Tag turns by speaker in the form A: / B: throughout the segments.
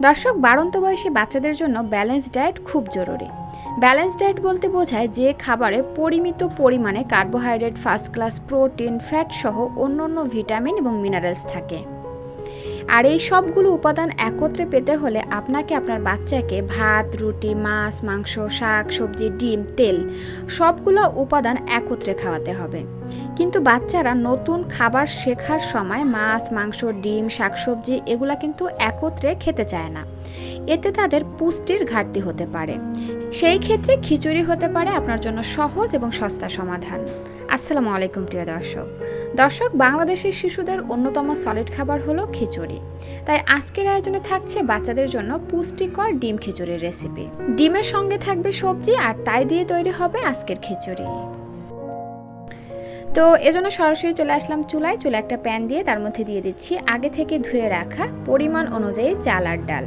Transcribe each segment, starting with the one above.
A: দর্শক, বাড়ন্ত বয়সী বাচ্চাদের জন্য ব্যালেন্স ডায়েট খুব জরুরি। ব্যালেন্স ডায়েট বলতে বোঝায় যে খাবারে পরিমিত পরিমাণে carbohydrate, first class protein, fat সহ অন্য অন্য ভিটামিন এবং মিনারেলস থাকে। আর এই সবগুলো উপাদান একত্রে পেতে হলে আপনাকে আপনার বাচ্চাকে ভাত, রুটি, মাছ, মাংস, শাক, সবজি, ডিম, তেল সবগুলো উপাদান একত্রে খাওয়াতে হবে। কিন্তু বাচ্চারা নতুন খাবার শেখার সময় মাছ, মাংস, ডিম, শাকসবজি এগুলা কিন্তু একত্রে খেতে চায় না। এতে তাদের পুষ্টির ঘাটতি হতে পারে। সেই ক্ষেত্রে খিচুড়ি হতে পারে আপনার জন্য সহজ এবং সস্তা সমাধান। আসসালামু আলাইকুম, প্রিয় দর্শক। দর্শক বাংলাদেশের শিশুদের অন্যতম সলিড খাবার হলো খিচুড়ি। তাই আজকের আয়োজনে থাকছে বাচ্চাদের জন্য পুষ্টিকর ডিম খিচুড়ির রেসিপি ডিমের সঙ্গে থাকবে সবজি আর তাই দিয়ে তৈরি হবে আজকের খিচুড়ি। তো এজন্য সরাসরি চলে আসলাম চুলায়। চুলা একটা প্যান দিয়ে তার মধ্যে দিয়ে দিচ্ছি আগে থেকে ধুয়ে রাখা পরিমাণ অনুযায়ী চাল আর ডাল।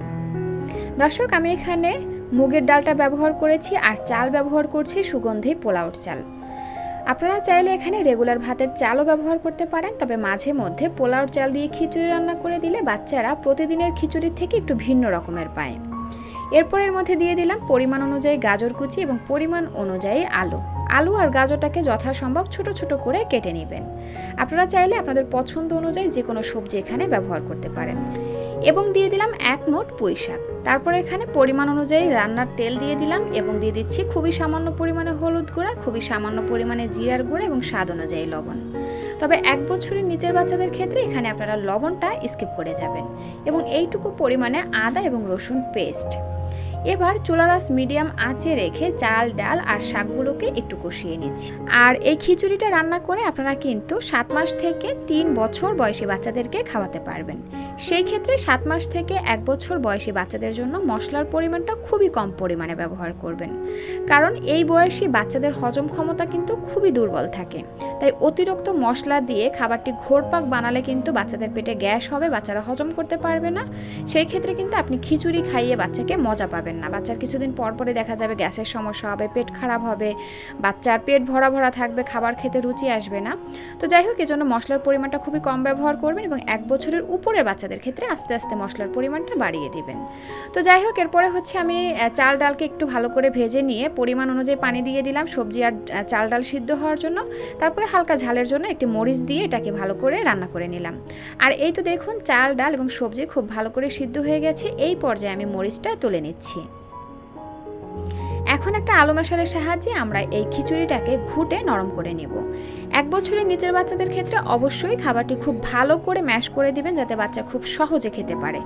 A: দর্শক, আমি এখানে মুগের ডালটা ব্যবহার করেছি আর চাল ব্যবহার করছি সুগন্ধি পোলাওর চাল। আপনারা চাইলে এখানে রেগুলার ভাতের চালও ব্যবহার করতে পারেন, তবে মাঝে মধ্যে পোলাওর চাল দিয়ে খিচুড়ি রান্না করে দিলে বাচ্চারা প্রতিদিনের খিচুড়ির থেকে একটু ভিন্ন রকমের পায়। এরপর এর মধ্যে দিয়ে দিলাম পরিমাণ অনুযায়ী গাজর কুচি এবং পরিমাণ অনুযায়ী আলু। আলু আর গাজরটাকে যথাসম্ভব ছোট ছোট করে কেটে নেবেন। আপনারা চাইলে আপনাদের পছন্দ অনুযায়ী যে কোনো সবজি এখানে ব্যবহার করতে পারেন। এবং দিয়ে দিলাম এক মোট পুঁই শাক। তারপর এখানে পরিমাণ অনুযায়ী রান্নার তেল দিয়ে দিলাম এবং দিয়ে দিচ্ছি খুবই সামান্য পরিমাণে হলুদ গুঁড়া, খুবই সামান্য পরিমাণে জিরার গুঁড়া এবং স্বাদ অনুযায়ী লবণ। তবে এক বছরের নিচের বাচ্চাদের ক্ষেত্রে এখানে আপনারা লবণটা স্কিপ করে যাবেন এবং এইটুকু পরিমাণে আদা এবং রসুন পেস্ট। এবার চুলারাস মিডিয়াম আঁচে রেখে চাল, ডাল আর শাকগুলোকে একটু কষিয়ে নিচ্ছি। আর এই খিচুড়িটা রান্না করে আপনারা কিন্তু সাত মাস থেকে তিন বছর বয়সী বাচ্চাদেরকে খাওয়াতে পারবেন। সেই ক্ষেত্রে সাত মাস থেকে এক বছর বয়সী বাচ্চাদের জন্য মশলার পরিমাণটা খুবই কম পরিমাণে ব্যবহার করবেন। কারণ এই বয়সী বাচ্চাদের হজম ক্ষমতা কিন্তু খুবই দুর্বল থাকে। তাই অতিরিক্ত মশলা দিয়ে খাবারটি ঘোরপাক বানালে কিন্তু বাচ্চাদের পেটে গ্যাস হবে, বাচ্চারা হজম করতে পারবে না। সেই ক্ষেত্রে কিন্তু আপনি খিচুড়ি খাইয়ে বাচ্চাকে মজা পাবেন না। বাচ্চার কিছুদিন পর পরে দেখা যাবে গ্যাসের সমস্যা হবে, পেট খারাপ হবে, বাচ্চার পেট ভরা ভরা থাকবে, খাবার খেতে রুচি আসবে না। তো যাই হোক, এজন্য মশলার পরিমাণটা খুবই কম ব্যবহার করবেন এবং এক বছরের উপরের বাচ্চাদের ক্ষেত্রে আস্তে আস্তে মশলার পরিমাণটা বাড়িয়ে দিবেন। তো যাই হোক, এরপরে হচ্ছে আমি চাল ডালকে একটু ভালো করে ভেজে নিয়ে পরিমাণ অনুযায়ী পানি দিয়ে দিলাম সবজি আর চাল ডাল সিদ্ধ হওয়ার জন্য। তারপরে হালকা ঝালের জন্য একটি মরিচ দিয়ে এটাকে ভালো করে রান্না করে নিলাম। আর এই তো দেখুন, চাল, ডাল এবং সবজি খুব ভালো করে সিদ্ধ হয়ে গেছে। এই পর্যায়ে আমি মরিচটা তুলে নিচ্ছি এখন একটা আলু মেশারের সাহায্যে আমরা এই খিচুড়িটাকে ঘুটে নরম করে নেব। এক বছরের নিচের বাচ্চাদের ক্ষেত্রে অবশ্যই খাবারটি খুব ভালো করে ম্যাশ করে দিবেন যাতে বাচ্চা খুব সহজে খেতে পারে।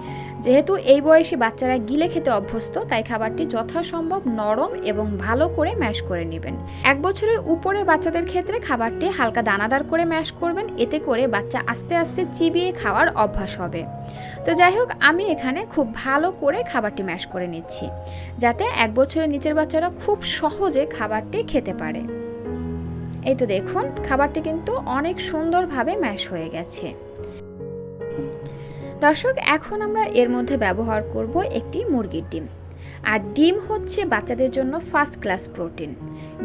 A: যেহেতু এই বয়সী বাচ্চারা গিলে খেতে অভ্যস্ত, তাই খাবারটি যথাসম্ভব নরম এবং ভালো করে ম্যাশ করে নেবেন। এক বছরের উপরের বাচ্চাদের ক্ষেত্রে খাবারটি হালকা দানাদার করে ম্যাশ করবেন, এতে করে বাচ্চা আস্তে আস্তে চিবিয়ে খাওয়ার অভ্যাস হবে। তো যাই হোক, আমি এখানে খুব ভালো করে খাবারটি ম্যাশ করে নিচ্ছি, যাতে এক বছরের নিচের বাচ্চারা খুব সহজে খাবারটি খেতে পারে। এই তো দেখুন, খাবারটি কিন্তু অনেক সুন্দরভাবে ম্যাশ হয়ে গেছে। দর্শক, এখন আমরা এর মধ্যে ব্যবহার করব একটি মুরগির ডিম। আর ডিম হচ্ছে বাচ্চাদের জন্য ফার্স্ট ক্লাস প্রোটিন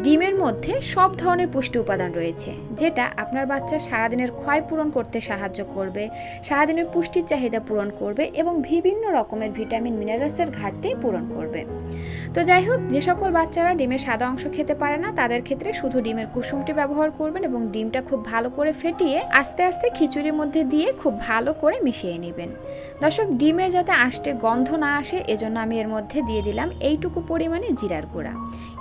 A: ডিমের মধ্যে সব ধরনের পুষ্টি উপাদান রয়েছে, যেটা আপনার বাচ্চা সারাদিনের ক্ষয় পূরণ করতে সাহায্য করবে, সারাদিনের পুষ্টির চাহিদা পূরণ করবে এবং বিভিন্ন রকমের ভিটামিন মিনারেলসের ঘাটতি পূরণ করবে। তো যাই হোক, যে সকল বাচ্চারা ডিমের সাদা অংশ খেতে পারে না, তাদের ক্ষেত্রে শুধু ডিমের কুসুমটি ব্যবহার করবেন এবং ডিমটা খুব ভালো করে ফেটিয়ে আস্তে আস্তে খিচুড়ির মধ্যে দিয়ে খুব ভালো করে মিশিয়ে নেবেন। দর্শক, ডিমের যাতে আষ্টে গন্ধ না আসে, এজন্য আমি এর মধ্যে দিয়ে দিলাম এইটুকু পরিমাণে জিরার গুঁড়া।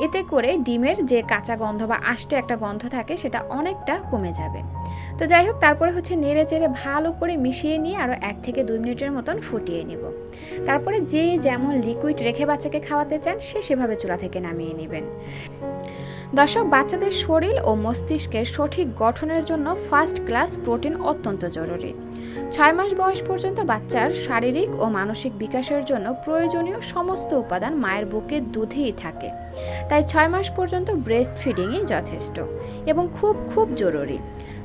A: এতে করে ডিমের যে কাঁচা গন্ধ বা আষ্টে একটা গন্ধ থাকে সেটা অনেকটা কমে যাবে। তো যাই হোক, তারপরে হচ্ছে নেড়ে চেড়ে ভালো করে মিশিয়ে নিয়ে আরও এক থেকে দুই মিনিটের মতন ফুটিয়ে নেব। তারপরে যে যেমন লিকুইড রেখে বাচ্চাকে খাওয়াতে চান, সে সেভাবে চুলা থেকে নামিয়ে নেবেন। দর্শক, বাচ্চাদের শরীর ও মস্তিষ্কের সঠিক গঠনের জন্য ফার্স্ট ক্লাস প্রোটিন অত্যন্ত জরুরি। ছয় মাস বয়স পর্যন্ত বাচ্চার শারীরিক ও মানসিক বিকাশের জন্য প্রয়োজনীয় সমস্ত উপাদান মায়ের বুকে দুধেই থাকে। তাই ছয় মাস পর্যন্ত ব্রেস্ট ফিডিংই যথেষ্ট এবং খুব খুব জরুরি।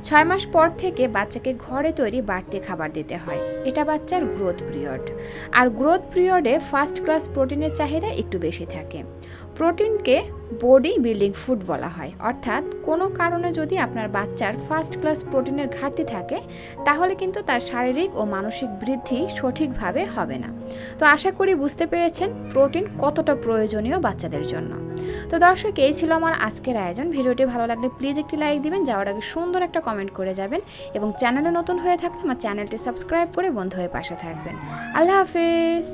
A: ছয় মাস পর থেকে বাচ্চাকে ঘরে তৈরি বাড়তি খাবার দিতে হয়। এটা বাচ্চার গ্রোথ পিরিয়ড আর গ্রোথ পিরিয়ডে ফার্স্ট ক্লাস প্রোটিনের চাহিদা একটু বেশি থাকে। প্রোটিনকে বডি বিল্ডিং ফুড বলা হয়। অর্থাৎ কোনো কারণে যদি আপনার বাচ্চার ফার্স্ট ক্লাস প্রোটিনের ঘাটতি থাকে, তাহলে কিন্তু তার শারীরিক ও মানসিক বৃদ্ধি সঠিকভাবে হবে না। তো আশা করি বুঝতে পেরেছেন প্রোটিন কতটা প্রয়োজনীয় বাচ্চাদের জন্য। তো দর্শক, এই ছিল আমার আজকের আয়োজন। ভিডিওটি ভালো লাগলে প্লিজ একটি লাইক দিবেন, যাওয়ার আগে সুন্দর একটা কমেন্ট করে যাবেন এবং চ্যানেলে নতুন হয়ে থাকলে আমার চ্যানেলটি সাবস্ক্রাইব করে বন্ধু হয়ে পাশে থাকবেন। আল্লাহ হাফেজ!